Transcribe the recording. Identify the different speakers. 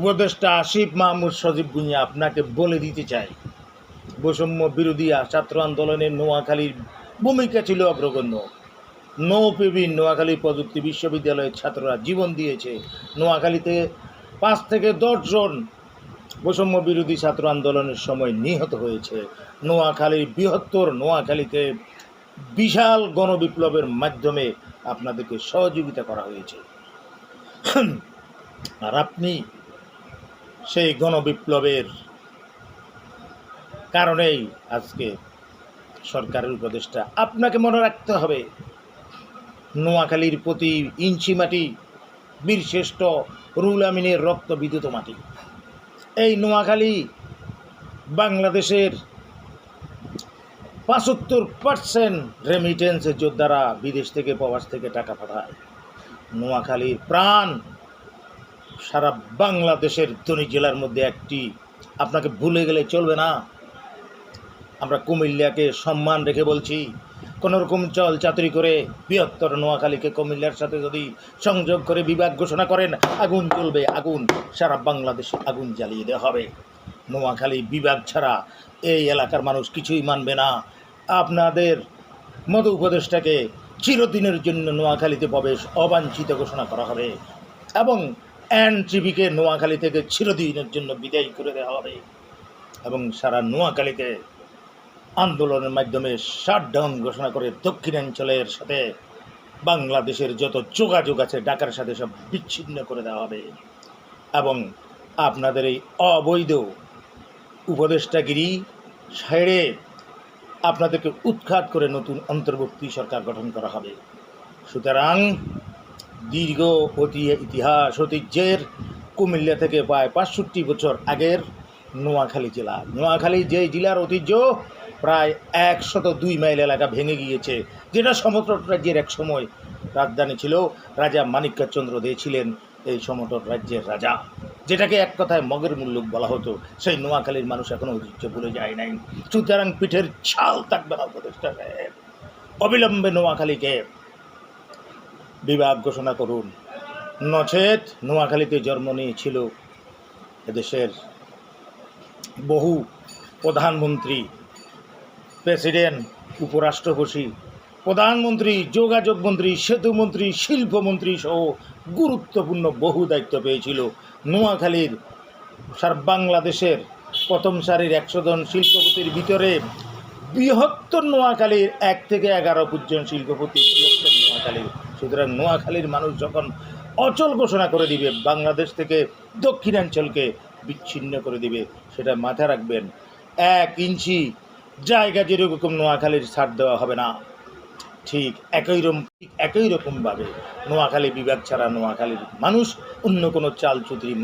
Speaker 1: উপদেষ্টা আসিফ মাহমুদ সজীব গুঞ্জা আপনাকে বলে দিতে চাই। বৈষম্য বিরোধী ছাত্র আন্দোলনের নোয়াখালীর ভূমিকা ছিল অগ্রগণ্য। নৌপিবিন নোয়াখালী প্রযুক্তি বিশ্ববিদ্যালয়ের ছাত্ররা জীবন দিয়েছে। নোয়াখালীতে পাঁচ থেকে দশজন বৈষম্য বিরোধী ছাত্র আন্দোলনের সময় নিহত হয়েছে। নোয়াখালীর বৃহত্তর নোয়াখালীতে বিশাল গণবিপ্লবের মাধ্যমে আপনাদেরকে সহযোগিতা করা হয়েছে। আর আপনি সেই গণবিপ্লবের কারণেই আজকে সরকারের উপদেষ্টা, আপনাকে মনে রাখতে হবে, নোয়াখালীর প্রতি ইঞ্চি মাটি, বীরশ্রেষ্ঠ রুল আমিনের রক্ত বিদ্যুৎ মাটি। এই নোয়াখালী বাংলাদেশের পঁচাত্তর পার্সেন্ট রেমিটেন্সের যোদ্ধারা বিদেশ থেকে প্রবাস থেকে টাকা পাঠায়। নোয়াখালীর প্রাণ সারা বাংলাদেশের ধনী জেলার মধ্যে একটি। আপনাকে ভুলে গেলে চলবে না। আমরা কুমিল্লাকে সম্মান রেখে বলছি, কোনোরকম চল চাতুরি করে বৃহত্তর নোয়াখালীকে কুমিল্লার সাথে যদি সংযোগ করে বিভাগ ঘোষণা করেন, আগুন চলবে আগুন, সারা বাংলাদেশে আগুন জ্বালিয়ে দেওয়া হবে। নোয়াখালী বিভাগ ছাড়া এই এলাকার মানুষ কিছুই মানবে না। আপনাদের মতো উপদেশটাকে চিরদিনের জন্য নোয়াখালীতে প্রবেশ অবাঞ্ছিত ঘোষণা করা হবে। এবং এনটিভিকে নোয়াখালী থেকে চিরদিনের জন্য বিদায় করে দেওয়া হবে এবং সারা নোয়াখালীতে আন্দোলনের মাধ্যমে শাটডাউন ঘোষণা করে দক্ষিণাঞ্চলের সাথে বাংলাদেশের যত যোগাযোগ আছে, ঢাকার সাথে সব বিচ্ছিন্ন করে দেওয়া হবে। এবং আপনাদের এই অবৈধ উপদেষ্টাগিরি ছেড়ে আপনাদেরকে উৎখাত করে নতুন অন্তর্বর্তী সরকার গঠন করা হবে। সুতরাং দীর্ঘ অতি ইতিহাস ঐতিহ্যের কুমিল্লা থেকে প্রায় পাঁচষট্টি বছর আগের নোয়াখালী জেলা। নোয়াখালী যে জেলার ঐতিহ্য, প্রায় একশত দুই মাইল এলাকা ভেঙে গিয়েছে, যেটা সমতট রাজ্যের এক সময় রাজধানী ছিল। রাজা মানিক্য চন্দ্র দে ছিলেন এই সমতট রাজ্যের রাজা, যেটাকে এক কথায় মগের মুল্লুক বলা হতো। সেই নোয়াখালীর মানুষ এখনও ঐতিহ্য ভুলে যায় নাই। সুতরাং পিঠের ছাল থাকবে না উপদেষ্টা অবিলম্বে নোয়াখালীকে বিভাগ ঘোষণা করুন। নচেত নোয়াখালীতে জন্ম নিয়েছিল এদেশের বহু প্রধানমন্ত্রী, প্রেসিডেন্ট, উপরাষ্ট্রপতি, প্রধানমন্ত্রী, যোগাযোগ মন্ত্রী সেতুমন্ত্রী শিল্পমন্ত্রী সহ গুরুত্বপূর্ণ বহু দায়িত্ব পেয়েছিল নোয়াখালীর সার বাংলাদেশের প্রথম সারির একশো জন শিল্পপতির ভিতরে বৃহত্তর নোয়াখালীর এক থেকে এগারো পর্যন্ত শিল্পপতি বৃহত্তর নোয়াখালীর। সুতরাং নোয়াখালীর মানুষ যখন অচল ঘোষণা করে দিবে, বাংলাদেশ থেকে দক্ষিণাঞ্চলকে বিচ্ছিন্ন করে দিবে, সেটা মাথায় রাখবেন। এক ইঞ্চি জায়গা যেরকম নোয়াখালীর ছাড় দেওয়া হবে না, ঠিক একই রকম একই রকমভাবে নোয়াখালী বিভাগ ছাড়া নোয়াখালীর মানুষ অন্য কোনো চাল চুতরি